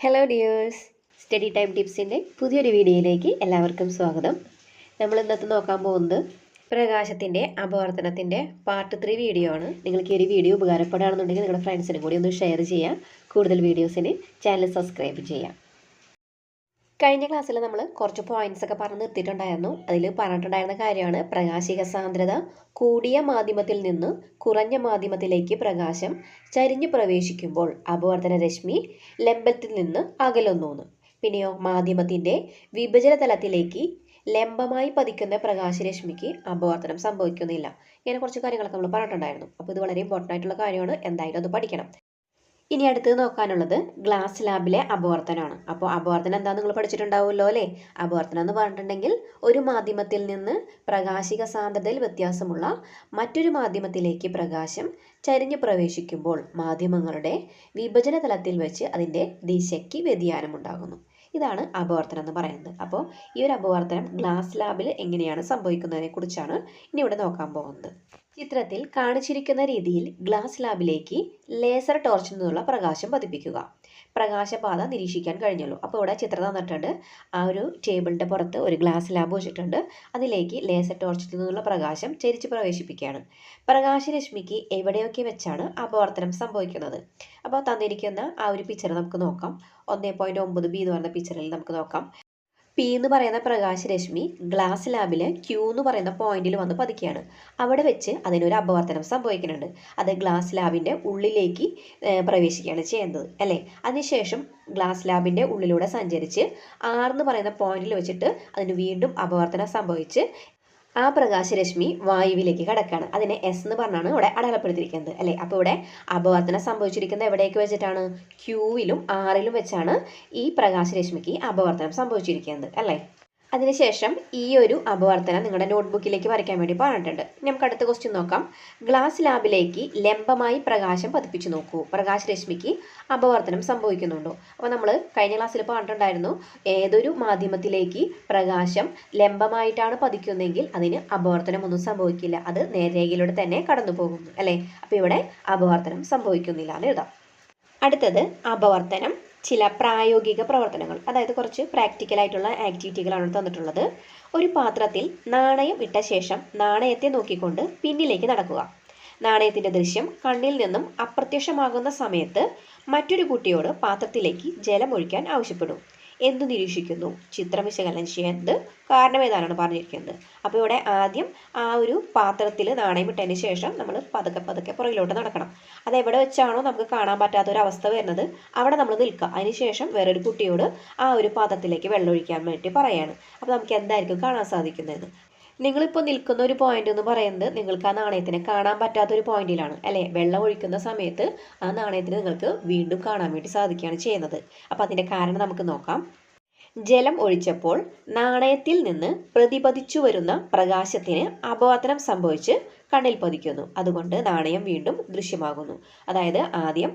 Hello dears study time ടിപ്സിന്റെ പുതിയൊരു വീഡിയോയിലേക്ക് എല്ലാവർക്കും സ്വാഗതം. നമ്മൾ ഇന്നത്തെ നോക്കാൻ പോകുന്നത് പ്രകാശത്തിന്റെ അപവർത്തനത്തിന്റെ പാർട്ട് ത്രീ വീഡിയോ ആണ്. നിങ്ങൾക്ക് ഈ ഒരു വീഡിയോ ഉപകാരപ്പെടുകയാണെന്നുണ്ടെങ്കിൽ നിങ്ങളുടെ ഫ്രണ്ട്സിനും കൂടി ഒന്ന് ഷെയർ ചെയ്യുക കൂടുതൽ വീഡിയോസിന് ചാനൽ സബ്സ്ക്രൈബ് ചെയ്യാം. കഴിഞ്ഞ ക്ലാസ്സിൽ നമ്മൾ കുറച്ച് പോയിന്റ്സ് ഒക്കെ പറഞ്ഞ് നിർത്തിയിട്ടുണ്ടായിരുന്നു. അതിൽ പറഞ്ഞിട്ടുണ്ടായിരുന്ന കാര്യമാണ് പ്രകാശിക സാന്ദ്രത കൂടിയ മാധ്യമത്തിൽ നിന്ന് കുറഞ്ഞ മാധ്യമത്തിലേക്ക് പ്രകാശം ചരിഞ്ഞു പ്രവേശിക്കുമ്പോൾ അപവർത്തന രശ്മി ലംബത്തിൽ നിന്ന് അകലുന്നു പിന്നെയോ മാധ്യമത്തിന്റെ വിഭജന തലത്തിലേക്ക് ലംബമായി പതിക്കുന്ന പ്രകാശരശ്മിക്ക് അപവർത്തനം സംഭവിക്കുന്നില്ല. ഇങ്ങനെ കുറച്ച് കാര്യങ്ങളൊക്കെ നമ്മൾ പറഞ്ഞിട്ടുണ്ടായിരുന്നു. അപ്പോൾ ഇത് വളരെ ഇമ്പോർട്ടന്റ് ആയിട്ടുള്ള കാര്യമാണ്. എന്തായാലും അത് പഠിക്കണം. ഇനി അടുത്തത് നോക്കാനുള്ളത് ഗ്ലാസ് ലാബിലെ അപവർത്തനമാണ് അപ്പോൾ അപവർത്തനം എന്താ നിങ്ങൾ പഠിച്ചിട്ടുണ്ടാവുമല്ലോ അല്ലേ? അപവർത്തനം എന്ന് പറഞ്ഞിട്ടുണ്ടെങ്കിൽ ഒരു മാധ്യമത്തിൽ നിന്ന് പ്രകാശിക സാന്ദ്രതയിൽ വ്യത്യാസമുള്ള മറ്റൊരു മാധ്യമത്തിലേക്ക് പ്രകാശം ചരിഞ്ഞു പ്രവേശിക്കുമ്പോൾ മാധ്യമങ്ങളുടെ വിഭജന തലത്തിൽ വെച്ച് അതിന്റെ ദിശയ്ക്ക് വ്യതിയാനമുണ്ടാകുന്നു. ഇതാണ് അപവർത്തനം എന്ന് പറയുന്നത്. അപ്പോൾ ഈ ഒരു അപവർത്തനം ഗ്ലാസ് ലാബിൽ എങ്ങനെയാണ് സംഭവിക്കുന്നതിനെ കുറിച്ചാണ് ഇനി ഇവിടെ നോക്കാൻ പോകുന്നത്. ചിത്രത്തിൽ കാണിച്ചിരിക്കുന്ന രീതിയിൽ ഗ്ലാസ് ലാബിലേക്ക് ലേസർ ടോർച്ചിൽ നിന്നുള്ള പ്രകാശം പതിപ്പിക്കുക. പ്രകാശപാത നിരീക്ഷിക്കാൻ കഴിഞ്ഞുള്ളൂ അപ്പോൾ ഇവിടെ ചിത്രം തന്നിട്ടുണ്ട്. ആ ഒരു ടേബിളിന്റെ പുറത്ത് ഒരു ഗ്ലാസ് ലാബ് വെച്ചിട്ടുണ്ട്. അതിലേക്ക് ലേസർ ടോർച്ചിൽ നിന്നുള്ള പ്രകാശം ചരിച്ച് പ്രവേശിപ്പിക്കുകയാണ്. പ്രകാശരശ്മിക്ക് എവിടെയൊക്കെ വെച്ചാണ് അപവർത്തനം സംഭവിക്കുന്നത്? അപ്പോൾ തന്നിരിക്കുന്ന ആ ഒരു പിക്ചർ നമുക്ക് നോക്കാം. ഒന്നേ പോയിന്റ് ഒമ്പത് ബി എന്ന് പറയുന്ന പിക്ചറിൽ നമുക്ക് നോക്കാം. പി എന്ന് പറയുന്ന പ്രകാശരശ്മി ഗ്ലാസ് ലാബിൽ ക്യൂ എന്ന് പറയുന്ന പോയിന്റിൽ വന്ന് പതിക്കുകയാണ് അവിടെ വെച്ച് അതിനൊരു അപവർത്തനം സംഭവിക്കുന്നുണ്ട്. അത് ഗ്ലാസ് ലാബിന്റെ ഉള്ളിലേക്ക് പ്രവേശിക്കുകയാണ് ചെയ്യുന്നത്. അല്ലേ? അതിനുശേഷം ഗ്ലാസ് ലാബിന്റെ ഉള്ളിലൂടെ സഞ്ചരിച്ച് ആർ എന്ന് പറയുന്ന പോയിന്റിൽ വെച്ചിട്ട് അതിന് വീണ്ടും അപവർത്തനം സംഭവിച്ച് ആ പ്രകാശരശ്മി വായുവിലേക്ക് കടക്കുകയാണ് അതിനെ എസ് എന്ന് പറഞ്ഞാണ് ഇവിടെ അടയാളപ്പെടുത്തിയിരിക്കുന്നത്. അല്ലേ? അപ്പോൾ ഇവിടെ അപവർത്തനം സംഭവിച്ചിരിക്കുന്നത് എവിടേക്ക് വെച്ചിട്ടാണ്? ക്യൂവിലും ആറിലും വെച്ചാണ് ഈ പ്രകാശരശ്മിക്ക് അപവർത്തനം സംഭവിച്ചിരിക്കുന്നത്. അല്ലേ? അതിനുശേഷം ഈ ഒരു അപവർത്തനം നിങ്ങളുടെ നോട്ട്ബുക്കിലേക്ക് വരയ്ക്കാൻ വേണ്ടി പറഞ്ഞിട്ടുണ്ട്. നമുക്ക് അടുത്ത ക്വസ്റ്റ്യൻ നോക്കാം. ഗ്ലാസ് ലാബിലേക്ക് ലംബമായി പ്രകാശം പതിപ്പിച്ചു നോക്കൂ. പ്രകാശരശ്മിക്ക് അപവർത്തനം സംഭവിക്കുന്നുണ്ടോ? അപ്പോൾ നമ്മൾ കഴിഞ്ഞ ക്ലാസ്സിൽ പറഞ്ഞിട്ടുണ്ടായിരുന്നു ഏതൊരു മാധ്യമത്തിലേക്ക് പ്രകാശം ലംബമായിട്ടാണ് പതിക്കുന്നതെങ്കിൽ അതിന് അപവർത്തനം ഒന്നും സംഭവിക്കില്ല. അത് നേരേഖയിലൂടെ തന്നെ കടന്നു പോകുന്നു അല്ലേ? അപ്പോൾ ഇവിടെ അപവർത്തനം സംഭവിക്കുന്നില്ല എന്ന് എഴുതാം. അടുത്തത് അപവർത്തനം ചില പ്രായോഗിക പ്രവർത്തനങ്ങൾ അതായത് കുറച്ച് പ്രാക്ടിക്കൽ ആയിട്ടുള്ള ആക്ടിവിറ്റികളാണ് തന്നിട്ടുള്ളത്. ഒരു പാത്രത്തിൽ നാണയം ഇട്ട ശേഷം നാണയത്തെ നോക്കിക്കൊണ്ട് പിന്നിലേക്ക് നടക്കുക. നാണയത്തിന്റെ ദൃശ്യം കണ്ണിൽ നിന്നും അപ്രത്യക്ഷമാകുന്ന സമയത്ത് മറ്റൊരു കുട്ടിയോട് പാത്രത്തിലേക്ക് ജലം ഒഴിക്കാൻ ആവശ്യപ്പെടും. എന്തു നിരീക്ഷിക്കുന്നു? ചിത്രം വിശകലനം ചെയ്യുന്നത് കാരണം പറഞ്ഞിരിക്കുന്നത്. അപ്പോൾ ഇവിടെ ആദ്യം ആ ഒരു പാത്രത്തിൽ നാണയം ഇട്ടതിന് ശേഷം നമ്മൾ പതുക്കെ പതുക്കെ പുറകിലോട്ട് നടക്കണം. അത് എവിടെ വെച്ചാണോ നമുക്ക് കാണാൻ പറ്റാത്ത ഒരു അവസ്ഥ വരുന്നത് അവിടെ നമ്മൾ നിൽക്കുക. അതിനുശേഷം വേറൊരു കുട്ടിയോട് ആ ഒരു പാത്രത്തിലേക്ക് വെള്ളം ഒഴിക്കാൻ വേണ്ടി പറയാണ്. അപ്പോൾ നമുക്ക് എന്തായിരിക്കും കാണാൻ സാധിക്കുന്നത്? നിങ്ങളിപ്പോൾ നിൽക്കുന്ന ഒരു പോയിന്റ് എന്ന് പറയുന്നത് നിങ്ങൾക്ക് ആ നാണയത്തിനെ കാണാൻ പറ്റാത്ത ഒരു പോയിന്റിലാണ് അല്ലേ? വെള്ളം ഒഴിക്കുന്ന സമയത്ത് ആ നാണയത്തിന് നിങ്ങൾക്ക് വീണ്ടും കാണാൻ വേണ്ടി സാധിക്കുകയാണ് ചെയ്യുന്നത്. അപ്പോൾ അതിന്റെ കാരണം നമുക്ക് നോക്കാം. ജലം ഒഴിച്ചപ്പോൾ നാണയത്തിൽ നിന്ന് പ്രതിപതിച്ചു വരുന്ന പ്രകാശത്തിന് അപവർത്തനം സംഭവിച്ച് കണ്ണിൽ പതിക്കുന്നു. അതുകൊണ്ട് നാണയം വീണ്ടും ദൃശ്യമാകുന്നു. അതായത് ആദ്യം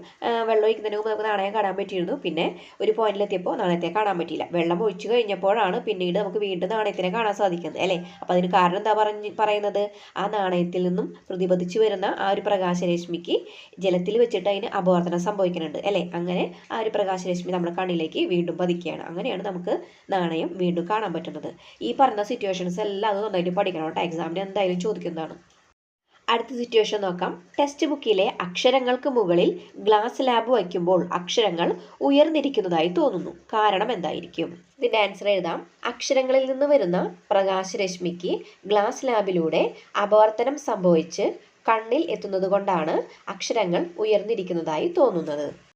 വെള്ളം ഒഴിക്കുന്നതിന് മുമ്പ് നമുക്ക് നാണയം കാണാൻ പറ്റിയിരുന്നു. പിന്നെ ഒരു പോയിന്റിലെത്തിയപ്പോൾ നാണയത്തെ കാണാൻ പറ്റിയില്ല. വെള്ളം ഒഴിച്ചു കഴിഞ്ഞപ്പോഴാണ് പിന്നീട് നമുക്ക് വീണ്ടും നാണയത്തിനെ കാണാൻ സാധിക്കുന്നത് അല്ലേ? അപ്പോൾ അതിന് കാരണം എന്താ പറഞ്ഞ് പറയുന്നത്? ആ നാണയത്തിൽ നിന്നും പ്രതിപതിച്ചു വരുന്ന ആ ഒരു പ്രകാശരശ്മിക്ക് ജലത്തിൽ വെച്ചിട്ട് അതിന് അപവർത്തനം സംഭവിക്കുന്നുണ്ട് അല്ലേ? അങ്ങനെ ആ ഒരു പ്രകാശരശ്മി നമ്മുടെ കണ്ണിലേക്ക് വീണ്ടും പതിക്കുകയാണ്. അങ്ങനെയാണ് നമുക്ക് നാണയം വീണ്ടും കാണാൻ പറ്റുന്നത്. ഈ പറഞ്ഞ സിറ്റുവേഷൻസ് എല്ലാം അത് നന്നായിട്ട് പഠിക്കണം കേട്ടോ. എക്സാമിന് എന്തായാലും ചോദിക്കുന്നതാണ്. അടുത്ത സിറ്റുവേഷൻ നോക്കാം. ടെക്സ്റ്റ് ബുക്കിലെ അക്ഷരങ്ങൾക്ക് മുകളിൽ ഗ്ലാസ് ലാബ് വയ്ക്കുമ്പോൾ അക്ഷരങ്ങൾ ഉയർന്നിരിക്കുന്നതായി തോന്നുന്നു. കാരണം എന്തായിരിക്കും? ഇതിന്റെ ആൻസർ എഴുതാം. അക്ഷരങ്ങളിൽ നിന്ന് വരുന്ന പ്രകാശരശ്മിക്ക് ഗ്ലാസ് ലാബിലൂടെ അപവർത്തനം സംഭവിച്ച് കണ്ണിൽ എത്തുന്നത് കൊണ്ടാണ് അക്ഷരങ്ങൾ ഉയർന്നിരിക്കുന്നതായി തോന്നുന്നത്.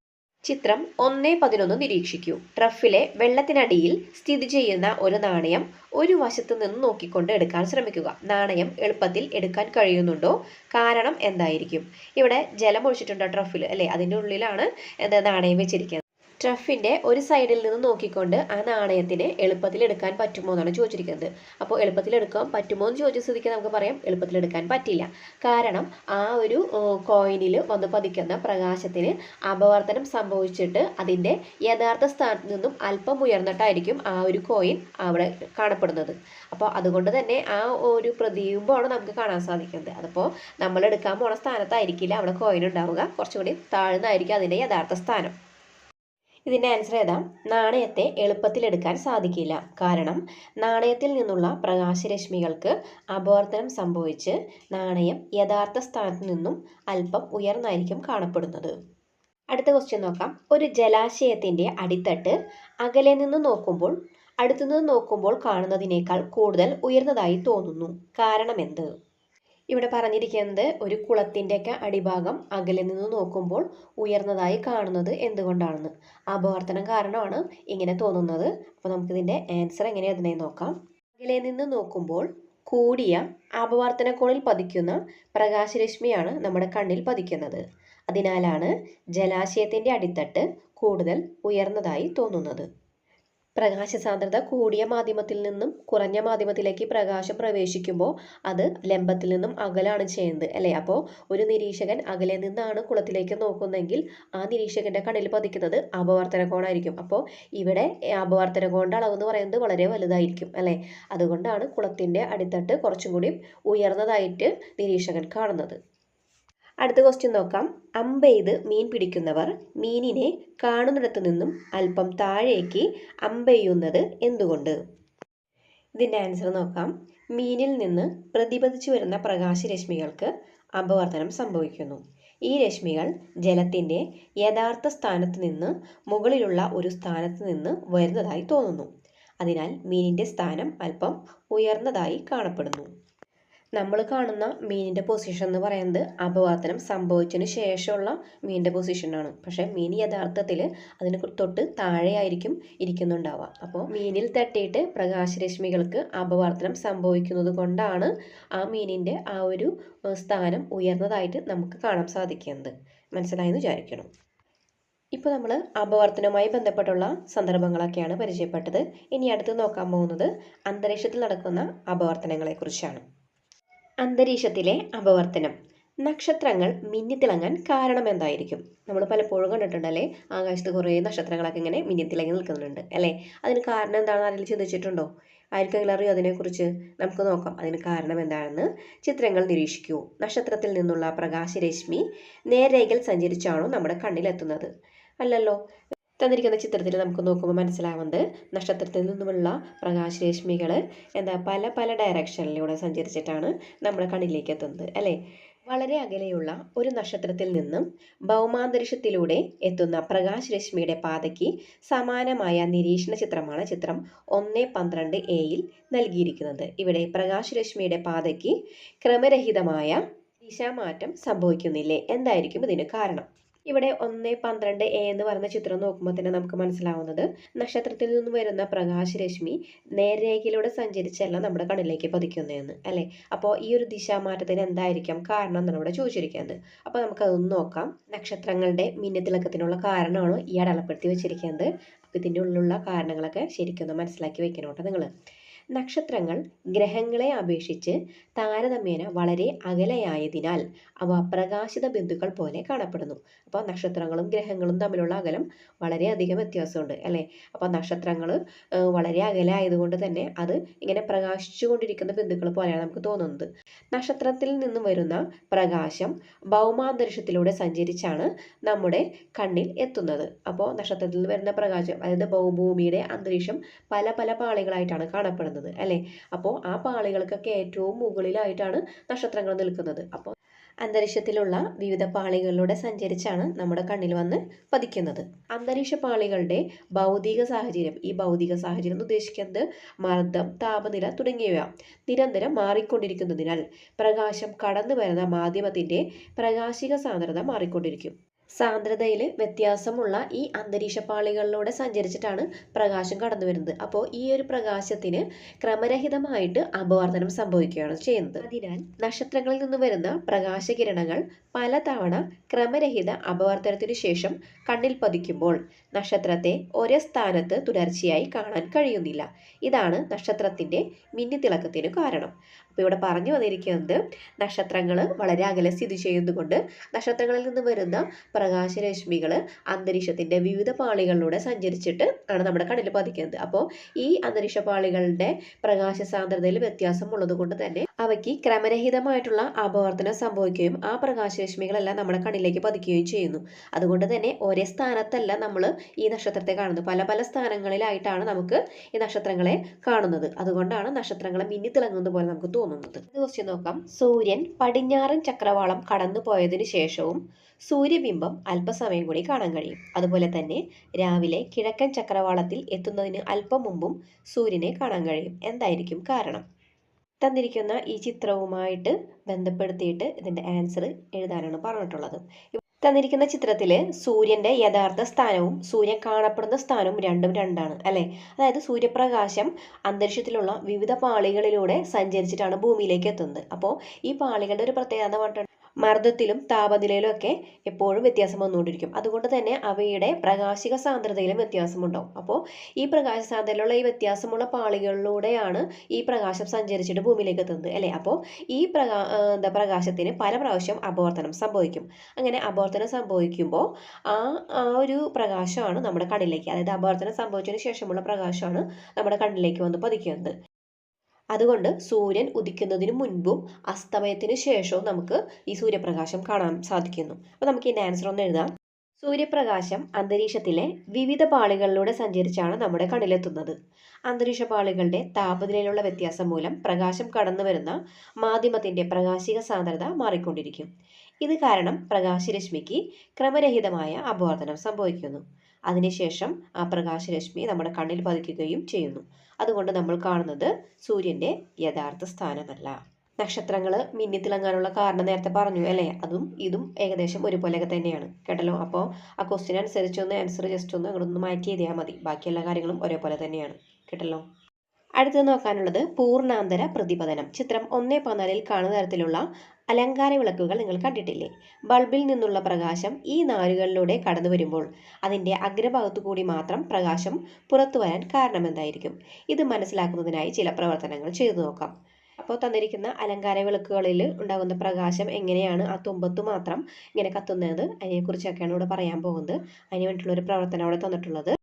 ചിത്രം ഒന്ന് പതിനൊന്ന് നിരീക്ഷിക്കൂ. ട്രഫിലെ വെള്ളത്തിനടിയിൽ സ്ഥിതി ചെയ്യുന്ന ഒരു നാണയം ഒരു വശത്ത് നിന്ന് നോക്കിക്കൊണ്ട് എടുക്കാൻ ശ്രമിക്കുക. നാണയം എളുപ്പത്തിൽ എടുക്കാൻ കഴിയുന്നുണ്ടോ? കാരണം എന്തായിരിക്കും? ഇവിടെ ജലം ഒഴിച്ചിട്ടുണ്ടോ ട്രഫിൽ അല്ലേ? അതിന്റെ ഉള്ളിലാണ് എന്താ നാണയം വെച്ചിരിക്കുന്നത്. ട്രഫിന്റെ ഒരു സൈഡിൽ നിന്ന് നോക്കിക്കൊണ്ട് ആ നാണയത്തിനെ എളുപ്പത്തിൽ എടുക്കാൻ പറ്റുമോ എന്നാണ് ചോദിച്ചിരിക്കുന്നത്. അപ്പോൾ എളുപ്പത്തിൽ എടുക്കാൻ പറ്റുമോ എന്ന് ചോദിച്ച സ്ഥിതിക്ക് നമുക്ക് പറയാം എളുപ്പത്തിൽ എടുക്കാൻ പറ്റില്ല. കാരണം ആ ഒരു കോയിനിൽ വന്ന് പതിക്കുന്ന പ്രകാശത്തിന് അപവർത്തനം സംഭവിച്ചിട്ട് അതിന്റെ യഥാർത്ഥ സ്ഥാനത്ത് നിന്നും അല്പം ഉയർന്നിട്ടായിരിക്കും ആ ഒരു കോയിൻ അവിടെ കാണപ്പെടുന്നത്. അപ്പോൾ അതുകൊണ്ട് തന്നെ ആ ഒരു പ്രതിബിംബമാണ് നമുക്ക് കാണാൻ സാധിക്കുന്നത്. അതിപ്പോൾ നമ്മൾ എടുക്കാൻ പോണ സ്ഥാനത്തായിരിക്കില്ല അവിടെ കോയിൻ ഉണ്ടാവുക. കുറച്ചുകൂടി താഴ്ന്നായിരിക്കും അതിന്റെ യഥാർത്ഥ സ്ഥാനം. ഇതിന്റെ ആൻസർ ഏതാ? നാണയത്തെ എളുപ്പത്തിലെടുക്കാൻ സാധിക്കില്ല. കാരണം നാണയത്തിൽ നിന്നുള്ള പ്രകാശരശ്മികൾക്ക് അപവർത്തനം സംഭവിച്ച് നാണയം യഥാർത്ഥ സ്ഥാനത്ത് നിന്നും അല്പം ഉയർന്നായിരിക്കും കാണപ്പെടുന്നത്. അടുത്ത ക്വസ്റ്റ്യൻ നോക്കാം. ഒരു ജലാശയത്തിന്റെ അടിത്തട്ട് അകലെ നിന്ന് നോക്കുമ്പോൾ അടുത്തുനിന്ന് നോക്കുമ്പോൾ കാണുന്നതിനേക്കാൾ കൂടുതൽ ഉയർന്നതായി തോന്നുന്നു. കാരണമെന്ത് ഇവിടെ പറഞ്ഞിരിക്കുന്നത് ഒരു കുളത്തിന്റെയൊക്കെ അടിഭാഗം അകലെ നിന്ന് നോക്കുമ്പോൾ ഉയർന്നതായി കാണുന്നത് എന്തുകൊണ്ടാണെന്ന്. അപവർത്തനം കാരണമാണ് ഇങ്ങനെ തോന്നുന്നത്. അപ്പോൾ നമുക്കിതിന്റെ ആൻസർ എങ്ങനെ എഴുതണേ നോക്കാം. അകലെ നിന്ന് നോക്കുമ്പോൾ കൂടിയ അപവർത്തന കോണിൽ പതിക്കുന്ന പ്രകാശരശ്മിയാണ് നമ്മുടെ കണ്ണിൽ പതിക്കുന്നത്. അതിനാലാണ് ജലാശയത്തിന്റെ അടിത്തട്ട് കൂടുതൽ ഉയർന്നതായി തോന്നുന്നത്. പ്രകാശ സാന്ദ്രത കൂടിയ മാധ്യമത്തിൽ നിന്നും കുറഞ്ഞ മാധ്യമത്തിലേക്ക് പ്രകാശം പ്രവേശിക്കുമ്പോൾ അത് ലംബത്തിൽ നിന്നും അകലാണ് ചെയ്യുന്നത് അല്ലേ? അപ്പോൾ ഒരു നിരീക്ഷകൻ അകലെ നിന്നാണ് കുളത്തിലേക്ക് നോക്കുന്നതെങ്കിൽ ആ നിരീക്ഷകന്റെ കണ്ണിൽ പതിക്കുന്നത് അപവർത്തന കോണായിരിക്കും. അപ്പോൾ ഇവിടെ അപവർത്തന കോണിന്റെ അളവ് എന്ന് പറയുന്നത് വളരെ വലുതായിരിക്കും അല്ലേ? അതുകൊണ്ടാണ് കുളത്തിന്റെ അടിത്തട്ട് കുറച്ചും കൂടി ഉയർന്നതായിട്ട് നിരീക്ഷകൻ കാണുന്നത്. അടുത്ത ക്വസ്റ്റ്യൻ നോക്കാം. അമ്പെയ്ത് മീൻ പിടിക്കുന്നവർ മീനിനെ കാണുന്നിടത്തു നിന്നും അല്പം താഴേക്ക് അമ്പെയ്യുന്നത് എന്തുകൊണ്ട്? ഇതിന്റെ ആൻസർ നോക്കാം. മീനിൽ നിന്ന് പ്രതിപതിച്ചു വരുന്ന പ്രകാശരശ്മികൾക്ക് അപവർത്തനം സംഭവിക്കുന്നു. ഈ രശ്മികൾ ജലത്തിന്റെ യഥാർത്ഥ സ്ഥാനത്ത് നിന്ന് മുകളിലുള്ള ഒരു സ്ഥാനത്ത് നിന്ന് വരുന്നതായി തോന്നുന്നു. അതിനാൽ മീനിന്റെ സ്ഥാനം അല്പം ഉയർന്നതായി കാണപ്പെടുന്നു. നമ്മൾ കാണുന്ന മീനിന്റെ പൊസിഷൻ എന്ന് പറയുന്നത് അപവാദനം സംഭവിച്ചതിന് ശേഷമുള്ള മീനിന്റെ പൊസിഷനാണ് പക്ഷേ മീൻ യഥാർത്ഥത്തിൽ അതിന് തൊട്ട് താഴെയായിരിക്കും ഇരിക്കുന്നുണ്ടാവുക. അപ്പോൾ മീനിൽ തട്ടിയിട്ട് പ്രകാശരശ്മികൾക്ക് അപവർത്തനം സംഭവിക്കുന്നത് കൊണ്ടാണ് ആ മീനിന്റെ ആ ഒരു സ്ഥാനം ഉയർന്നതായിട്ട് നമുക്ക് കാണാൻ സാധിക്കുന്നത്. മനസ്സിലായെന്ന് വിചാരിക്കണം ഇപ്പോൾ നമ്മൾ അപവർത്തനവുമായി ബന്ധപ്പെട്ടുള്ള സന്ദർഭങ്ങളൊക്കെയാണ് പരിചയപ്പെട്ടത്. ഇനി അടുത്ത് നോക്കാൻ പോകുന്നത് അന്തരീക്ഷത്തിൽ നടക്കുന്ന അപവർത്തനങ്ങളെക്കുറിച്ചാണ് അന്തരീക്ഷത്തിലെ അപവർത്തനം. നക്ഷത്രങ്ങൾ മിന്നിത്തിളങ്ങാൻ കാരണം എന്തായിരിക്കും? നമ്മൾ പലപ്പോഴും കണ്ടിട്ടുണ്ടല്ലേ? ആകാശത്ത് കുറേ നക്ഷത്രങ്ങളൊക്കെ ഇങ്ങനെ മിന്നിത്തിളങ്ങി നിൽക്കുന്നുണ്ട് അല്ലേ? അതിന് കാരണം എന്താണെന്ന് ആരെങ്കിലും ചിന്തിച്ചിട്ടുണ്ടോ? ആർക്കെങ്കിലും അറിയോ അതിനെക്കുറിച്ച്? നമുക്ക് നോക്കാം. അതിന് കാരണം എന്താണെന്ന് ചിത്രങ്ങൾ നിരീക്ഷിക്കൂ. നക്ഷത്രത്തിൽ നിന്നുള്ള പ്രകാശരശ്മി നേർരേഖയിൽ സഞ്ചരിച്ചാണോ നമ്മുടെ കണ്ണിലെത്തുന്നത്? അല്ലല്ലോ. തന്നിരിക്കുന്ന ചിത്രത്തിൽ നമുക്ക് നോക്കുമ്പോൾ മനസ്സിലാവുന്നത് നക്ഷത്രത്തിൽ നിന്നുമുള്ള പ്രകാശരശ്മികൾ എന്താ പല പല ഡയറക്ഷനിലൂടെ സഞ്ചരിച്ചിട്ടാണ് നമ്മുടെ കണ്ണിലേക്ക് എത്തുന്നത് അല്ലേ? വളരെ അകലെയുള്ള ഒരു നക്ഷത്രത്തിൽ നിന്നും ഭൗമാന്തരീക്ഷത്തിലൂടെ എത്തുന്ന പ്രകാശരശ്മിയുടെ പാതയ്ക്ക് സമാനമായ നിരീക്ഷണ ചിത്രമാണ് ചിത്രം ഒന്ന് പന്ത്രണ്ട് എയിൽ നൽകിയിരിക്കുന്നത്. ഇവിടെ പ്രകാശരശ്മിയുടെ പാതയ്ക്ക് ക്രമരഹിതമായ ദിശാമാറ്റം സംഭവിക്കുന്നില്ലേ? എന്തായിരിക്കും ഇതിന് കാരണം? ഇവിടെ ഒന്ന് പന്ത്രണ്ട് എ എന്ന് പറയുന്ന ചിത്രം നോക്കുമ്പോൾ തന്നെ നമുക്ക് മനസ്സിലാവുന്നത് നക്ഷത്രത്തിൽ നിന്ന് വരുന്ന പ്രകാശരശ്മി നേർരേഖയിലൂടെ സഞ്ചരിച്ചല്ല നമ്മുടെ കണ്ണിലേക്ക് പതിക്കുന്നതെന്ന് അല്ലേ? അപ്പോൾ ഈ ഒരു ദിശാമാറ്റത്തിന് എന്തായിരിക്കാം കാരണം എന്നാണ് ഇവിടെ ചോദിച്ചിരിക്കുന്നത്. അപ്പോൾ നമുക്കതൊന്ന് നോക്കാം. നക്ഷത്രങ്ങളുടെ മിന്നത്തിളക്കത്തിനുള്ള കാരണമാണ് ഈ അടയാളപ്പെടുത്തി വെച്ചിരിക്കുന്നത്. അപ്പോൾ ഇതിന്റെ ഉള്ളിലുള്ള കാരണങ്ങളൊക്കെ ശരിക്കൊന്ന് മനസ്സിലാക്കി വെക്കണം കേട്ടോ നിങ്ങൾ. നക്ഷത്രങ്ങൾ ഗ്രഹങ്ങളെ അപേക്ഷിച്ച് താരതമ്യേന വളരെ അകലെയായതിനാൽ അവ പ്രകാശിത ബിന്ദുക്കൾ പോലെ കാണപ്പെടുന്നു. അപ്പോൾ നക്ഷത്രങ്ങളും ഗ്രഹങ്ങളും തമ്മിലുള്ള അകലം വളരെയധികം വ്യത്യാസമുണ്ട് അല്ലേ? അപ്പോൾ നക്ഷത്രങ്ങൾ വളരെ അകലെ ആയതുകൊണ്ട് തന്നെ അത് ഇങ്ങനെ പ്രകാശിച്ചു കൊണ്ടിരിക്കുന്ന ബിന്ദുക്കൾ പോലെയാണ് നമുക്ക് തോന്നുന്നത്. നക്ഷത്രത്തിൽ നിന്ന് വരുന്ന പ്രകാശം ഭൗമാന്തരീക്ഷത്തിലൂടെ സഞ്ചരിച്ചാണ് നമ്മുടെ കണ്ണിൽ എത്തുന്നത്. അപ്പോൾ നക്ഷത്രത്തിൽ വരുന്ന പ്രകാശം അതായത് ഭൂമിയുടെ അന്തരീക്ഷം പല പല പാളികളായിട്ടാണ് കാണപ്പെടുന്നത്. അല്ലേ? അപ്പോൾ ആ പാളികൾക്കൊക്കെ ഏറ്റവും മുകളിലായിട്ടാണ് നക്ഷത്രങ്ങൾ നിൽക്കുന്നത്. അപ്പോൾ അന്തരീക്ഷത്തിലുള്ള വിവിധ പാളികളിലൂടെ സഞ്ചരിച്ചാണ് നമ്മുടെ കണ്ണിൽ വന്ന് പതിക്കുന്നത്. അന്തരീക്ഷ പാളികളുടെ ഭൗതിക സാഹചര്യം ഈ ഭൗതിക സാഹചര്യം എന്ന് ഉദ്ദേശിക്കുന്നത് മർദ്ദം താപനില തുടങ്ങിയവ നിരന്തരം മാറിക്കൊണ്ടിരിക്കുന്നതിനാൽ പ്രകാശം കടന്നു വരുന്ന മാധ്യമത്തിന്റെ പ്രകാശിക സാന്ദ്രത മാറിക്കൊണ്ടിരിക്കും. സാന്ദ്രതയിൽ വ്യത്യാസമുള്ള ഈ അന്തരീക്ഷ പാളികളിലൂടെ സഞ്ചരിച്ചിട്ടാണ് പ്രകാശം കടന്നു വരുന്നത്. അപ്പോൾ ഈ ഒരു പ്രകാശത്തിന് ക്രമരഹിതമായിട്ട് അപവർത്തനം സംഭവിക്കുകയാണ് ചെയ്യുന്നത്. അതിനാൽ നക്ഷത്രങ്ങളിൽ നിന്ന് വരുന്ന പ്രകാശകിരണങ്ങൾ പലതവണ ക്രമരഹിത അപവർത്തനത്തിനു ശേഷം കണ്ണിൽ പതിക്കുമ്പോൾ നക്ഷത്രത്തെ ഒരേ സ്ഥാനത്ത് തുടർച്ചയായി കാണാൻ കഴിയുന്നില്ല. ഇതാണ് നക്ഷത്രത്തിന്റെ മിന്നിത്തിളക്കത്തിന് കാരണം. അപ്പോൾ ഇവിടെ പറഞ്ഞു വന്നിരിക്കുന്നത് നക്ഷത്രങ്ങൾ വളരെ അകലെ സ്ഥിതി ചെയ്യുന്നതുകൊണ്ട് നക്ഷത്രങ്ങളിൽ നിന്ന് വരുന്ന പ്രകാശരശ്മികൾ അന്തരീക്ഷത്തിന്റെ വിവിധ പാളികളിലൂടെ സഞ്ചരിച്ചിട്ട് ആണ് നമ്മുടെ കണ്ണിൽ പതിക്കുന്നത്. അപ്പോൾ ഈ അന്തരീക്ഷ പാളികളുടെ പ്രകാശ സാന്ദ്രതയിൽ വ്യത്യാസം ഉള്ളത് കൊണ്ട് തന്നെ അവയ്ക്ക് ക്രമരഹിതമായിട്ടുള്ള അപവർത്തനം സംഭവിക്കുകയും ആ പ്രകാശരശ്മികളെല്ലാം നമ്മുടെ കണ്ണിലേക്ക് പതിക്കുകയും ചെയ്യുന്നു. അതുകൊണ്ട് തന്നെ ഒരേ സ്ഥാനത്തല്ല നമ്മൾ ഈ നക്ഷത്രത്തെ കാണുന്നത്. പല പല സ്ഥാനങ്ങളിലായിട്ടാണ് നമുക്ക് ഈ നക്ഷത്രങ്ങളെ കാണുന്നത്. അതുകൊണ്ടാണ് നക്ഷത്രങ്ങളെ മിന്നിത്തിളങ്ങുന്നത് പോലെ നമുക്ക് തോന്നുന്നത്. ക്വസ്റ്റ്യൻ നോക്കാം. സൂര്യൻ പടിഞ്ഞാറൻ ചക്രവാളം കടന്നു പോയതിനു ശേഷവും സൂര്യബിംബം അല്പസമയം കൂടി കാണാൻ കഴിയും. അതുപോലെ തന്നെ രാവിലെ കിഴക്കൻ ചക്രവാളത്തിൽ എത്തുന്നതിന് അല്പം മുമ്പും സൂര്യനെ കാണാൻ കഴിയും. എന്തായിരിക്കും കാരണം? തന്നിരിക്കുന്ന ഈ ചിത്രവുമായിട്ട് ബന്ധപ്പെടുത്തിയിട്ട് ഇതിന്റെ ആൻസർ എഴുതാനാണ് പറഞ്ഞിട്ടുള്ളത്. തന്നിരിക്കുന്ന ചിത്രത്തിൽ സൂര്യന്റെ യഥാർത്ഥ സ്ഥാനവും സൂര്യൻ കാണപ്പെടുന്ന സ്ഥാനവും രണ്ടും രണ്ടാണ് അല്ലേ? അതായത് സൂര്യപ്രകാശം അന്തരീക്ഷത്തിലുള്ള വിവിധ പാളികളിലൂടെ സഞ്ചരിച്ചിട്ടാണ് ഭൂമിയിലേക്ക് എത്തുന്നത്. അപ്പോൾ ഈ പാളികളുടെ ഒരു പ്രത്യേകത എന്ന് പറഞ്ഞിട്ടുണ്ടെങ്കിൽ മർദ്ദത്തിലും താപനിലയിലും ഒക്കെ എപ്പോഴും വ്യത്യാസം വന്നുകൊണ്ടിരിക്കും. അതുകൊണ്ട് തന്നെ അവയുടെ പ്രകാശിക സാന്ദ്രതയിലും വ്യത്യാസമുണ്ടാവും അപ്പോൾ ഈ പ്രകാശ സാന്ദ്രതയിലുള്ള ഈ വ്യത്യാസമുള്ള പാളികളിലൂടെയാണ് ഈ പ്രകാശം സഞ്ചരിച്ചിട്ട് ഭൂമിയിലേക്ക് എത്തുന്നത് അല്ലേ? അപ്പോൾ ഈ പ്രകാ എന്താ പ്രകാശത്തിന് പല പ്രാവശ്യം അപവർത്തനം സംഭവിക്കും. അങ്ങനെ അപവർത്തനം സംഭവിക്കുമ്പോൾ ആ ആ ഒരു പ്രകാശമാണ് നമ്മുടെ കണ്ണിലേക്ക് അതായത് അപവർത്തനം സംഭവിച്ചതിന് ശേഷമുള്ള പ്രകാശമാണ് നമ്മുടെ കണ്ണിലേക്ക് വന്ന് പതിക്കുന്നത്. അതുകൊണ്ട് സൂര്യൻ ഉദിക്കുന്നതിന് മുൻപും അസ്തമയത്തിന് ശേഷവും നമുക്ക് ഈ സൂര്യപ്രകാശം കാണാൻ സാധിക്കുന്നു. അപ്പോൾ നമുക്ക് ഇതിന്റെ ആൻസർ ഒന്ന് എഴുതാം. സൂര്യപ്രകാശം അന്തരീക്ഷത്തിലെ വിവിധ പാളികളിലൂടെ സഞ്ചരിച്ചാണ് നമ്മുടെ കണ്ണിലെത്തുന്നത്. അന്തരീക്ഷ പാളികളുടെ താപനിലയിലുള്ള വ്യത്യാസം മൂലം പ്രകാശം കടന്നു വരുന്ന മാധ്യമത്തിന്റെ പ്രകാശിക സാന്ദ്രത മാറിക്കൊണ്ടിരിക്കും. ഇത് കാരണം പ്രകാശരശ്മിക്ക് ക്രമരഹിതമായ അപവർത്തനം സംഭവിക്കുന്നു. അതിനുശേഷം ആ പ്രകാശരശ്മി നമ്മുടെ കണ്ണിൽ പതിക്കുകയും ചെയ്യുന്നു. അതുകൊണ്ട് നമ്മൾ കാണുന്നത് സൂര്യന്റെ യഥാർത്ഥ സ്ഥാനമല്ല. നക്ഷത്രങ്ങൾ മിന്നിത്തിളങ്ങാനുള്ള കാരണം നേരത്തെ പറഞ്ഞു അല്ലേ? അതും ഇതും ഏകദേശം ഒരുപോലെയൊക്കെ തന്നെയാണ്. കേട്ടല്ലോ? അപ്പോൾ ആ ക്വസ്റ്റ്യൻ അനുസരിച്ച് ഒന്ന് ആൻസർ ജസ്റ്റ് ഒന്ന് അങ്ങോട്ടൊന്ന് മാറ്റി എഴുതിയാൽ മതി. ബാക്കി എല്ലാ കാര്യങ്ങളും ഒരേപോലെ തന്നെയാണ്. കേട്ടല്ലോ? അടുത്തത് നോക്കാനുള്ളത് പൂർണാന്തര പ്രതിപതനം. ചിത്രം ഒന്നേ പതിനാലിൽ കാണുന്ന തരത്തിലുള്ള അലങ്കാര വിളക്കുകൾ നിങ്ങൾ കണ്ടിട്ടില്ലേ? ബൾബിൽ നിന്നുള്ള പ്രകാശം ഈ നാരുകളിലൂടെ കടന്നു വരുമ്പോൾ അതിന്റെ അഗ്രഭാഗത്തു കൂടി മാത്രം പ്രകാശം പുറത്തു വരാൻ കാരണമെന്തായിരിക്കും? ഇത് മനസ്സിലാക്കുന്നതിനായി ചില പ്രവർത്തനങ്ങൾ ചെയ്തു നോക്കാം. അപ്പോൾ തന്നിരിക്കുന്ന അലങ്കാര വിളക്കുകളിൽ ഉണ്ടാകുന്ന പ്രകാശം എങ്ങനെയാണ്? ആ തുമ്പത്ത് മാത്രം ഇങ്ങനെ കത്തുന്നത്. അതിനെക്കുറിച്ചൊക്കെയാണ് ഇവിടെ പറയാൻ പോകുന്നത്. അതിന് വേണ്ടിയിട്ടുള്ള ഒരു പ്രവർത്തനം അവിടെ തന്നിട്ടുള്ളത്.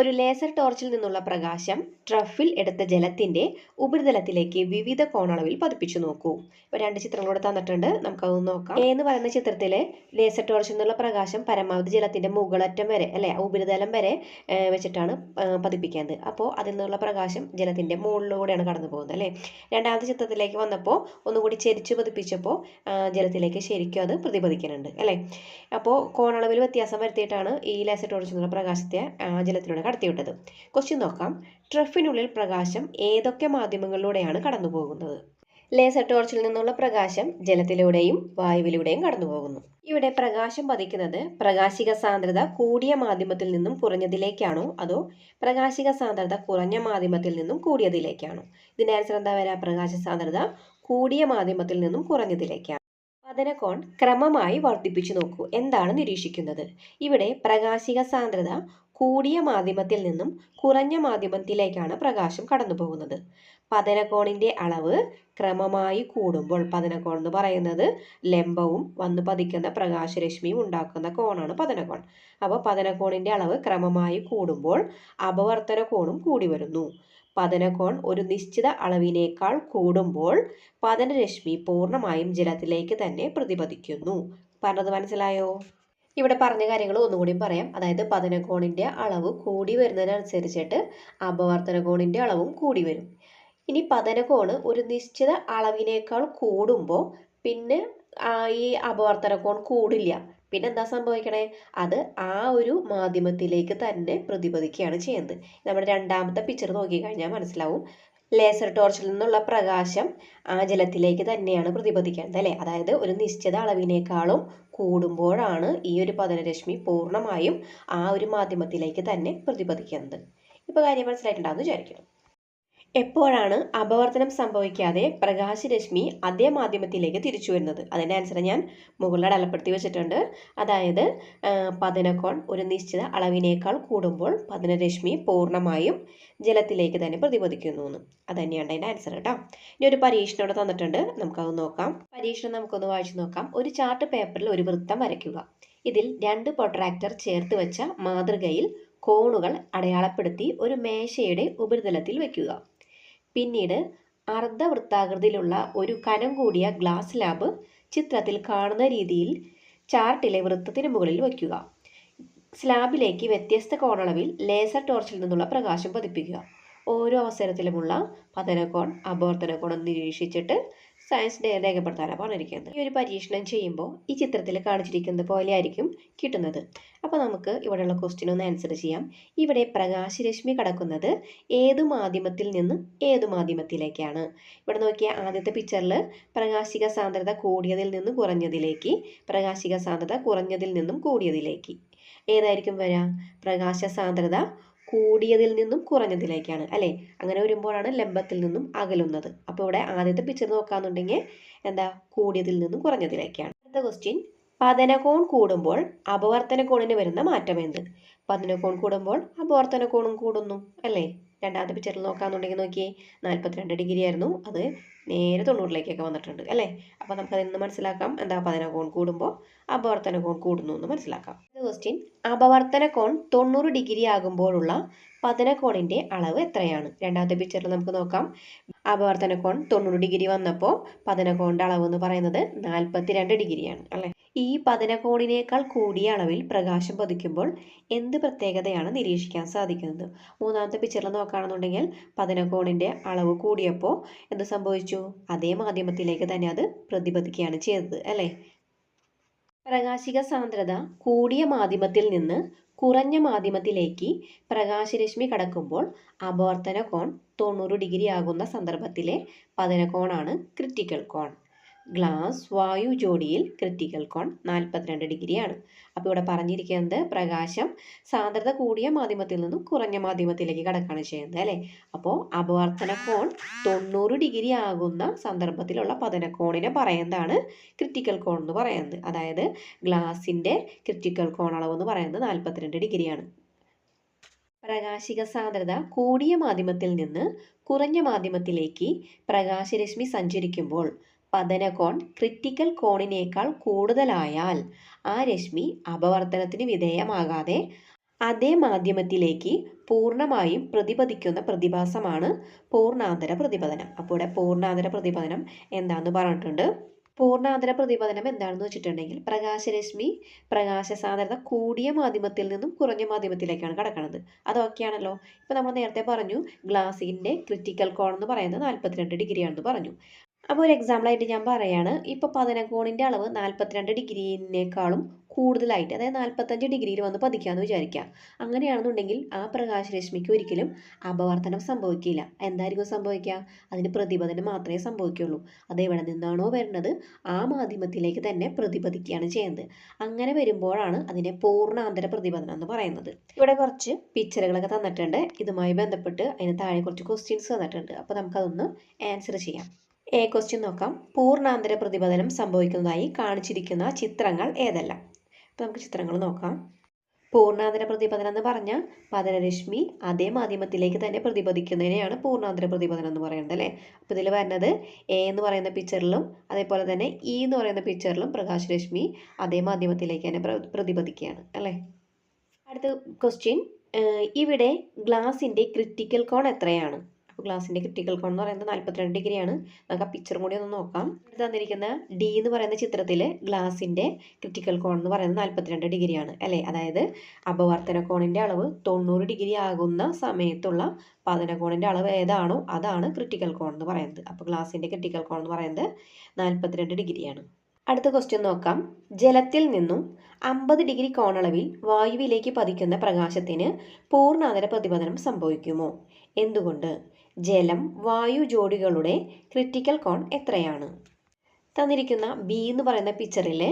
ഒരു ലേസർ ടോർച്ചിൽ നിന്നുള്ള പ്രകാശം ട്രഫിൽ എടുത്ത ജലത്തിന്റെ ഉപരിതലത്തിലേക്ക് വിവിധ കോണളവിൽ പതിപ്പിച്ചു നോക്കൂ. ഇപ്പോൾ രണ്ട് ചിത്രങ്ങളൂടെ തന്നിട്ടുണ്ട്. നമുക്കതൊന്ന് നോക്കാം. എ എന്ന് പറയുന്ന ചിത്രത്തിൽ ലേസർ ടോർച്ചിൽ നിന്നുള്ള പ്രകാശം പരമാവധി ജലത്തിന്റെ മുകളറ്റം വരെ അല്ലെ ഉപരിതലം വരെ വെച്ചിട്ടാണ് പതിപ്പിക്കുന്നത്. അപ്പോൾ അതിൽ നിന്നുള്ള പ്രകാശം ജലത്തിന്റെ മുകളിലൂടെയാണ് കടന്നു പോകുന്നത് അല്ലേ? രണ്ടാമത്തെ ചിത്രത്തിലേക്ക് വന്നപ്പോൾ ഒന്നുകൂടി ചെരിച്ച് പതിപ്പിച്ചപ്പോൾ ജലത്തിലേക്ക് ശരിക്കും അത് പ്രതിപദിക്കുന്നുണ്ട് അല്ലേ? അപ്പോൾ കോണളവിൽ വ്യത്യാസം വരുത്തിയിട്ടാണ് ഈ ലേസർ ടോർച്ചിൽ നിന്നുള്ള പ്രകാശത്തെ ജലത്തിലൂടെ കടത്തിവിട്ടത്. ക്വസ്റ്റ്യൻ നോക്കാം. ട്രഫിനുള്ളിൽ പ്രകാശം ഏതൊക്കെ മാധ്യമങ്ങളിലൂടെയാണ് കടന്നുപോകുന്നത്? ലേസർ ടോർച്ചിൽ നിന്നുള്ള പ്രകാശം ജലത്തിലൂടെയും വായുവിലൂടെയും കടന്നുപോകുന്നു. ഇവിടെ പ്രകാശം പതിക്കുന്നത് പ്രകാശിക സാന്ദ്രത കൂടിയ മാധ്യമത്തിൽ നിന്നും കുറഞ്ഞതിലേക്കാണോ? അതോ പ്രകാശിക സാന്ദ്രത കുറഞ്ഞ മാധ്യമത്തിൽ നിന്നും കൂടിയതിലേക്കാണോ? ഇതിന്റെ ആൻസർ എന്താ വരാ? പ്രകാശ സാന്ദ്രത കൂടിയ മാധ്യമത്തിൽ നിന്നും കുറഞ്ഞതിലേക്കാണ്. പതനകോൺ ക്രമമായി വർദ്ധിപ്പിച്ചു നോക്കൂ. എന്താണ് നിരീക്ഷിക്കുന്നത്? ഇവിടെ പ്രകാശിക സാന്ദ്രത കൂടിയ മാധ്യമത്തിൽ നിന്നും കുറഞ്ഞ മാധ്യമത്തിലേക്കാണ് പ്രകാശം കടന്നു പോകുന്നത് പതനകോണിന്റെ അളവ് ക്രമമായി കൂടുമ്പോൾ പതനകോൺ എന്ന് പറയുന്നത് ലംബവും വന്നു പതിക്കുന്ന പ്രകാശരശ്മിയും ഉണ്ടാക്കുന്ന കോണാണ് പതനകോൺ. അപ്പോൾ പതനകോണിന്റെ അളവ് ക്രമമായി കൂടുമ്പോൾ അപവർത്തന കോണും കൂടി വരുന്നു. പതനകോൺ ഒരു നിശ്ചിത അളവിനേക്കാൾ കൂടുമ്പോൾ പതനരശ്മി പൂർണമായും ജലത്തിലേക്ക് തന്നെ പ്രതിപതിക്കുന്നു. പറഞ്ഞത് മനസ്സിലായോ? ഇവിടെ പറഞ്ഞ കാര്യങ്ങൾ ഒന്നുകൂടി പറയാം. അതായത് പതനകോണിന്റെ അളവ് കൂടി വരുന്നതിനനുസരിച്ചിട്ട് അപവർത്തന കോണിന്റെ അളവും കൂടി വരും. ഇനി പതനകോണ് ഒരു നിശ്ചിത അളവിനേക്കാൾ കൂടുമ്പോൾ പിന്നെ ഈ അപവർത്തനകോൺ കൂടില്ല. പിന്നെ എന്താ സംഭവിക്കണേ? അത് ആ ഒരു മാധ്യമത്തിലേക്ക് തന്നെ പ്രതിപദിക്കുകയാണ് ചെയ്യുന്നത്. നമ്മുടെ രണ്ടാമത്തെ പിക്ചർ നോക്കിക്കഴിഞ്ഞാൽ മനസ്സിലാവും. ലേസർ ടോർച്ചിൽ നിന്നുള്ള പ്രകാശം ആ ജലത്തിലേക്ക് തന്നെയാണ് പ്രതിപദിക്കുന്നത് അല്ലേ? അതായത് ഒരു നിശ്ചിത അളവിനേക്കാളും കൂടുമ്പോഴാണ് ഈ ഒരു പതനരശ്മി പൂർണമായും ആ ഒരു മാധ്യമത്തിലേക്ക് തന്നെ പ്രതിപദിക്കുന്നത് ഇപ്പോൾ കാര്യം മനസ്സിലായിട്ടുണ്ടാകുമെന്ന് വിചാരിക്കുന്നു. എപ്പോഴാണ് അപവർത്തനം സംഭവിക്കാതെ പ്രകാശരശ്മി അതേ മാധ്യമത്തിലേക്ക് തിരിച്ചു വരുന്നത്? അതിന്റെ ആൻസർ ഞാൻ മുകളിൽ അടയാളപ്പെടുത്തി വെച്ചിട്ടുണ്ട്. അതായത് പതനക്കോൺ ഒരു നിശ്ചിത അളവിനേക്കാൾ കൂടുമ്പോൾ പതനരശ്മി പൂർണമായും ജലത്തിലേക്ക് തന്നെ പ്രതിപദിക്കുന്നു എന്ന്. അത് തന്നെയാണ് അതിന്റെ ആൻസർ കേട്ടോ. ഇനി ഒരു പരീക്ഷണം ഇവിടെ തന്നിട്ടുണ്ട്. നമുക്കത് നോക്കാം. പരീക്ഷണം നമുക്കൊന്ന് വായിച്ചു നോക്കാം. ഒരു ചാർട്ട് പേപ്പറിൽ ഒരു വൃത്തം വരയ്ക്കുക. ഇതിൽ രണ്ട് പൊട്രാക്ടർ ചേർത്ത് വെച്ച മാതൃകയിൽ കോണുകൾ അടയാളപ്പെടുത്തി ഒരു മേശയുടെ ഉപരിതലത്തിൽ വയ്ക്കുക പിന്നീട് അർദ്ധവൃത്താകൃതിയിലുള്ള ഒരു കനം കൂടിയ ഗ്ലാസ് ലാബ് ചിത്രത്തിൽ കാണുന്ന രീതിയിൽ ചാർട്ടിലെ വൃത്തത്തിന് മുകളിൽ വയ്ക്കുക. സ്ലാബിലേക്ക് വ്യത്യസ്ത കോണളവിൽ ലേസർ ടോർച്ചിൽ നിന്നുള്ള പ്രകാശം പതിപ്പിക്കുക. ഓരോ അവസരത്തിലുമുള്ള പതനകോൺ അപവർത്തനകോൺ നിരീക്ഷിച്ചിട്ട് സയൻസ് ഡേ രേഖപ്പെടുത്താനാണ് പറഞ്ഞിരിക്കുന്നത്. ഈ ഒരു പരീക്ഷണം ചെയ്യുമ്പോൾ ഈ ചിത്രത്തിൽ കാണിച്ചിരിക്കുന്നത് പോലെ ആയിരിക്കും കിട്ടുന്നത്. അപ്പോൾ നമുക്ക് ഇവിടെയുള്ള ക്വസ്റ്റ്യൻ ഒന്ന് ആൻസർ ചെയ്യാം. ഇവിടെ പ്രകാശരശ്മി കടക്കുന്നത് ഏത് മാധ്യമത്തിൽ നിന്ന് ഏത് മാധ്യമത്തിലേക്കാണ്? ഇവിടെ നോക്കിയ ആദ്യത്തെ പിക്ചറിൽ പ്രകാശിക സാന്ദ്രത കൂടിയതിൽ നിന്ന് കുറഞ്ഞതിലേക്ക് പ്രകാശിക സാന്ദ്രത കുറഞ്ഞതിൽ നിന്നും കൂടിയതിലേക്ക്. ഏതായിരിക്കും വരിക പ്രകാശ സാന്ദ്രത കൂടിയതിൽ നിന്നും കുറഞ്ഞതിലേക്കാണ് അല്ലേ? അങ്ങനെ വരുമ്പോഴാണ് ലംബത്തിൽ നിന്നും അകലുന്നത്. അപ്പോൾ ഇവിടെ ആദ്യത്തെ പിക്ചർ നോക്കാന്നുണ്ടെങ്കിൽ എന്താ? കൂടിയതിൽ നിന്നും കുറഞ്ഞതിലേക്കാണ്. അടുത്ത ക്വസ്റ്റ്യൻ പതനകോൺ കൂടുമ്പോൾ അപവർത്തന കോണിന് വരുന്ന മാറ്റം എന്ത്? പതനകോൺ കൂടുമ്പോൾ അപവർത്തന കോണും കൂടുന്നു അല്ലേ? രണ്ടാമത്തെ പിക്ചറിൽ നോക്കാന്നുണ്ടെങ്കിൽ നോക്കിയേ നാൽപ്പത്തിരണ്ട് ഡിഗ്രി ആയിരുന്നു. അത് നേരെ തൊണ്ണൂറിലേക്കൊക്കെ വന്നിട്ടുണ്ട് അല്ലേ? അപ്പോൾ നമുക്ക് നിന്ന് മനസ്സിലാക്കാം എന്താ പതനകോൺ കൂടുമ്പോൾ അപവർത്തന കോൺ കൂടുന്നു എന്ന് മനസ്സിലാക്കാം. ക്വസ്റ്റ്യൻ അപവർത്തന കോൺ തൊണ്ണൂറ് ഡിഗ്രി ആകുമ്പോഴുള്ള പതന കോണിന്റെ അളവ് എത്രയാണ്? രണ്ടാമത്തെ പിക്ചറിൽ നമുക്ക് നോക്കാം. അപവർത്തന കോൺ തൊണ്ണൂറ് ഡിഗ്രി വന്നപ്പോൾ പതനകോണിന്റെ അളവ് എന്ന് പറയുന്നത് നാൽപ്പത്തിരണ്ട് ഡിഗ്രിയാണ് അല്ലേ? ഈ പതനകോണിനേക്കാൾ കൂടിയ അളവിൽ പ്രകാശം പതിക്കുമ്പോൾ എന്ത് പ്രത്യേകതയാണ് നിരീക്ഷിക്കാൻ സാധിക്കുന്നത്? മൂന്നാമത്തെ പിക്ചറിൽ നോക്കുകയാണെന്നുണ്ടെങ്കിൽ പതനകോണിന്റെ അളവ് കൂടിയപ്പോൾ എന്ത് സംഭവിച്ചു? അതേ മാധ്യമത്തിലേക്ക് തന്നെ അത് പ്രതിപദിക്കുകയാണ് ചെയ്തത് അല്ലേ? പ്രകാശിക സാന്ദ്രത കൂടിയ മാധ്യമത്തിൽ നിന്ന് കുറഞ്ഞ മാധ്യമത്തിലേക്ക് പ്രകാശരശ്മി കടക്കുമ്പോൾ അപവർത്തന കോൺ തൊണ്ണൂറ് ഡിഗ്രി ആകുന്ന സന്ദർഭത്തിലെ പതനകോണാണ് ക്രിറ്റിക്കൽ കോൺ. ഗ്ലാസ് വായു ജോഡിയിൽ ക്രിറ്റിക്കൽ കോൺ നാൽപ്പത്തിരണ്ട് ഡിഗ്രിയാണ് അപ്പോൾ ഇവിടെ പറഞ്ഞിരിക്കുന്നത് പ്രകാശം സാന്ദ്രത കൂടിയ മാധ്യമത്തിൽ നിന്നും കുറഞ്ഞ മാധ്യമത്തിലേക്ക് കടക്കുകയാണ് ചെയ്യുന്നത് അല്ലേ? അപ്പോൾ അപവർത്തന കോൺ തൊണ്ണൂറ് ഡിഗ്രി ആകുന്ന സന്ദർഭത്തിലുള്ള പതനക്കോണിനെ പറയുന്നതാണ് ക്രിറ്റിക്കൽ കോൺ എന്ന് പറയുന്നത്. അതായത് ഗ്ലാസിന്റെ ക്രിറ്റിക്കൽ കോൺ അളവ് എന്ന് പറയുന്നത് നാൽപ്പത്തിരണ്ട് ഡിഗ്രിയാണ് പ്രകാശിക സാന്ദ്രത കൂടിയ മാധ്യമത്തിൽ നിന്ന് കുറഞ്ഞ മാധ്യമത്തിലേക്ക് പ്രകാശരശ്മി സഞ്ചരിക്കുമ്പോൾ പതനകോൺ ക്രിറ്റിക്കൽ കോണിനേക്കാൾ കൂടുതലായാൽ ആ രശ്മി അപവർത്തനത്തിന് വിധേയമാകാതെ അതേ മാധ്യമത്തിലേക്ക് പൂർണമായും പ്രതിപതിക്കുന്ന പ്രതിഭാസമാണ് പൂർണാന്തര പ്രതിപതനം. അപ്പോൾ ഇവിടെ പൂർണാന്തര പ്രതിപതനം എന്താണെന്ന് പറഞ്ഞിട്ടുണ്ട്. പൂർണാന്തര പ്രതിപതനം എന്താണെന്ന് വെച്ചിട്ടുണ്ടെങ്കിൽ പ്രകാശരശ്മി പ്രകാശ സാന്ദ്രത കൂടിയ മാധ്യമത്തിൽ നിന്നും കുറഞ്ഞ മാധ്യമത്തിലേക്കാണ് കടക്കുന്നത് അതൊക്കെയാണല്ലോ. ഇപ്പോൾ നമ്മൾ നേരത്തെ പറഞ്ഞു ഗ്ലാസിന്റെ ക്രിറ്റിക്കൽ കോൺ എന്ന് പറയുന്നത് നാൽപ്പത്തിരണ്ട് ഡിഗ്രിയാണെന്ന് പറഞ്ഞു. അപ്പോൾ ഒരു എക്സാമ്പിളായിട്ട് ഞാൻ പറയാണ്. ഇപ്പോൾ പതനകോണിന്റെ അളവ് നാൽപ്പത്തിരണ്ട് ഡിഗ്രീനേക്കാളും കൂടുതലായിട്ട് അതായത് നാൽപ്പത്തഞ്ച് ഡിഗ്രിയിൽ വന്ന് പതിക്കാമെന്ന് വിചാരിക്കുക അങ്ങനെയാണെന്നുണ്ടെങ്കിൽ ആ പ്രകാശരശ്മിക്ക് ഒരിക്കലും അപവർത്തനം സംഭവിക്കില്ല. എന്തായിരിക്കും സംഭവിക്കുക അതിന് പ്രതിപതനം മാത്രമേ സംഭവിക്കുകയുള്ളൂ അത് എവിടെ നിന്നാണോ വരുന്നത്? ആ മാധ്യമത്തിലേക്ക് തന്നെ പ്രതിപദിക്കുകയാണ് ചെയ്യുന്നത്. അങ്ങനെ വരുമ്പോഴാണ് അതിനെ പൂർണാന്തര പ്രതിപതനം എന്ന് പറയുന്നത്. ഇവിടെ കുറച്ച് പിക്ചറുകളൊക്കെ തന്നിട്ടുണ്ട്. ഇതുമായി ബന്ധപ്പെട്ട് അതിന് താഴെ കുറച്ച് ക്വസ്റ്റ്യൻസ് തന്നിട്ടുണ്ട്. അപ്പോൾ നമുക്കതൊന്ന് ആൻസർ ചെയ്യാം. എ ക്വസ്റ്റ്യൻ നോക്കാം. പൂർണാന്തര പ്രതിപതനം സംഭവിക്കുന്നതായി കാണിച്ചിരിക്കുന്ന ചിത്രങ്ങൾ ഏതെല്ലാം? അപ്പോൾ നമുക്ക് ചിത്രങ്ങൾ നോക്കാം. പൂർണാന്തര പ്രതിപതനം എന്ന് പറഞ്ഞാൽ പതനരശ്മി അതേ മാധ്യമത്തിലേക്ക് തന്നെ പ്രതിപദിക്കുന്നതിനെയാണ് പൂർണാന്തര പ്രതിപതനം എന്ന് പറയുന്നത് അല്ലേ? അപ്പോൾ ഇതിൽ വരുന്നത് എ എന്ന് പറയുന്ന പിക്ചറിലും അതേപോലെ തന്നെ ഇ എന്ന് പറയുന്ന പിക്ചറിലും പ്രകാശരശ്മി അതേ മാധ്യമത്തിലേക്ക് തന്നെ പ്ര- പ്രതിപദിക്കുകയാണ് അല്ലേ? അടുത്ത ക്വസ്റ്റ്യൻ ഇവിടെ ഗ്ലാസിന്റെ ക്രിറ്റിക്കൽ കോൺ എത്രയാണ്? അപ്പോൾ ഗ്ലാസിന്റെ ക്രിട്ടിക്കൽ കോൺ എന്ന് പറയുന്നത് നാൽപ്പത്തിരണ്ട് ഡിഗ്രിയാണ്. നമുക്ക് ആ പിക്ചറും കൂടി ഒന്ന് നോക്കാം. തന്നിരിക്കുന്ന ഡി എന്ന് പറയുന്ന ചിത്രത്തിൽ ഗ്ലാസിന്റെ ക്രിട്ടിക്കൽ കോൺ എന്ന് പറയുന്നത് നാൽപ്പത്തിരണ്ട് ഡിഗ്രിയാണ് അല്ലേ? അതായത് അപവർത്തന കോണിന്റെ അളവ് തൊണ്ണൂറ് ഡിഗ്രി ആകുന്ന സമയത്തുള്ള പതന കോണിന്റെ അളവ് ഏതാണോ അതാണ് ക്രിട്ടിക്കൽ കോൺ എന്ന് പറയുന്നത്. അപ്പോൾ ഗ്ലാസിന്റെ ക്രിട്ടിക്കൽ കോൺ എന്ന് പറയുന്നത് നാൽപ്പത്തിരണ്ട് ഡിഗ്രിയാണ്. അടുത്ത ക്വസ്റ്റ്യൻ നോക്കാം. ജലത്തിൽ നിന്നും അമ്പത് ഡിഗ്രി കോണളവിൽ വായുവിലേക്ക് പതിക്കുന്ന പ്രകാശത്തിന് പൂർണാന്തര പ്രതിപതനം സംഭവിക്കുമോ? എന്തുകൊണ്ട്? ജലം വായു ജോഡികളുടെ ക്രിട്ടിക്കൽ കോൺ എത്രയാണ്? തന്നിരിക്കുന്ന ബി എന്ന് പറയുന്ന പിക്ചറിൽ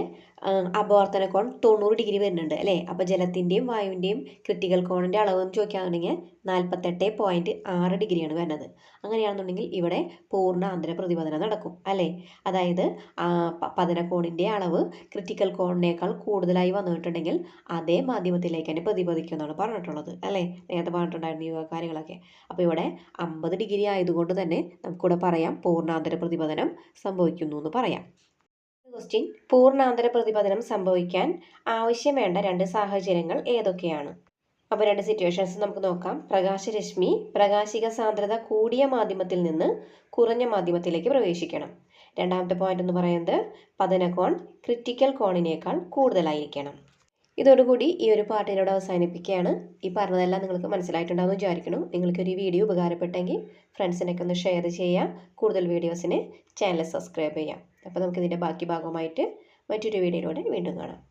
അപവർത്തന കോൺ തൊണ്ണൂറ് ഡിഗ്രി വരുന്നുണ്ട് അല്ലേ? അപ്പോൾ ജലത്തിന്റെയും വായുവിന്റെയും ക്രിട്ടിക്കൽ കോണിന്റെ അളവ് എന്ന് ചോദിക്കുകയാണെന്നുണ്ടെങ്കിൽ നാൽപ്പത്തെട്ട് പോയിന്റ് ആറ് ഡിഗ്രിയാണ് വരുന്നത്. അങ്ങനെയാണെന്നുണ്ടെങ്കിൽ ഇവിടെ പൂർണ ആന്തര പ്രതിപതനം നടക്കും അല്ലേ? അതായത് പതന പ- പതനകോണിന്റെ അളവ് ക്രിട്ടിക്കൽ കോണിനേക്കാൾ കൂടുതലായി വന്നിട്ടുണ്ടെങ്കിൽ അതേ മാധ്യമത്തിലേക്ക് തന്നെ പ്രതിപദിക്കുമെന്നാണ് പറഞ്ഞിട്ടുള്ളത് അല്ലേ? നേരത്തെ പറഞ്ഞിട്ടുണ്ടായിരുന്നു ഈ കാര്യങ്ങളൊക്കെ. അപ്പോൾ ഇവിടെ അമ്പത് ഡിഗ്രി ആയതുകൊണ്ട് തന്നെ നമുക്കിവിടെ പറയാം പൂർണാന്തര പ്രതിപതനം സംഭവിക്കുന്നു എന്ന് പറയാം. ക്വസ്റ്റ്യൻ പൂർണാന്തര പ്രതിപതനം സംഭവിക്കാൻ ആവശ്യം വേണ്ട രണ്ട് സാഹചര്യങ്ങൾ ഏതൊക്കെയാണ്? അപ്പോൾ രണ്ട് സിറ്റുവേഷൻസ് നമുക്ക് നോക്കാം. പ്രകാശരശ്മി പ്രകാശിക സാന്ദ്രത കൂടിയ മാധ്യമത്തിൽ നിന്ന് കുറഞ്ഞ മാധ്യമത്തിലേക്ക് പ്രവേശിക്കണം. രണ്ടാമത്തെ പോയിന്റ് എന്ന് പറയുന്നത് പതനകോൺ ക്രിറ്റിക്കൽ കോണിനേക്കാൾ കൂടുതലായിരിക്കണം. ഇതോടുകൂടി ഈ ഒരു പാട്ടിനോട് അവസാനിപ്പിക്കുകയാണ്. ഈ പറഞ്ഞതെല്ലാം നിങ്ങൾക്ക് മനസ്സിലായിട്ടുണ്ടാകുമെന്ന് വിചാരിക്കുന്നു. നിങ്ങൾക്ക് ഒരു വീഡിയോ ഉപകാരപ്പെട്ടെങ്കിൽ ഫ്രണ്ട്സിനൊക്കെ ഒന്ന് ഷെയർ ചെയ്യാം കൂടുതൽ വീഡിയോസിന് ചാനൽ സബ്സ്ക്രൈബ് ചെയ്യാം അപ്പോൾ നമുക്കിതിന്റെ ബാക്കി ഭാഗമായിട്ട് മറ്റൊരു വീഡിയോയിലൂടെ വീണ്ടും കാണാം.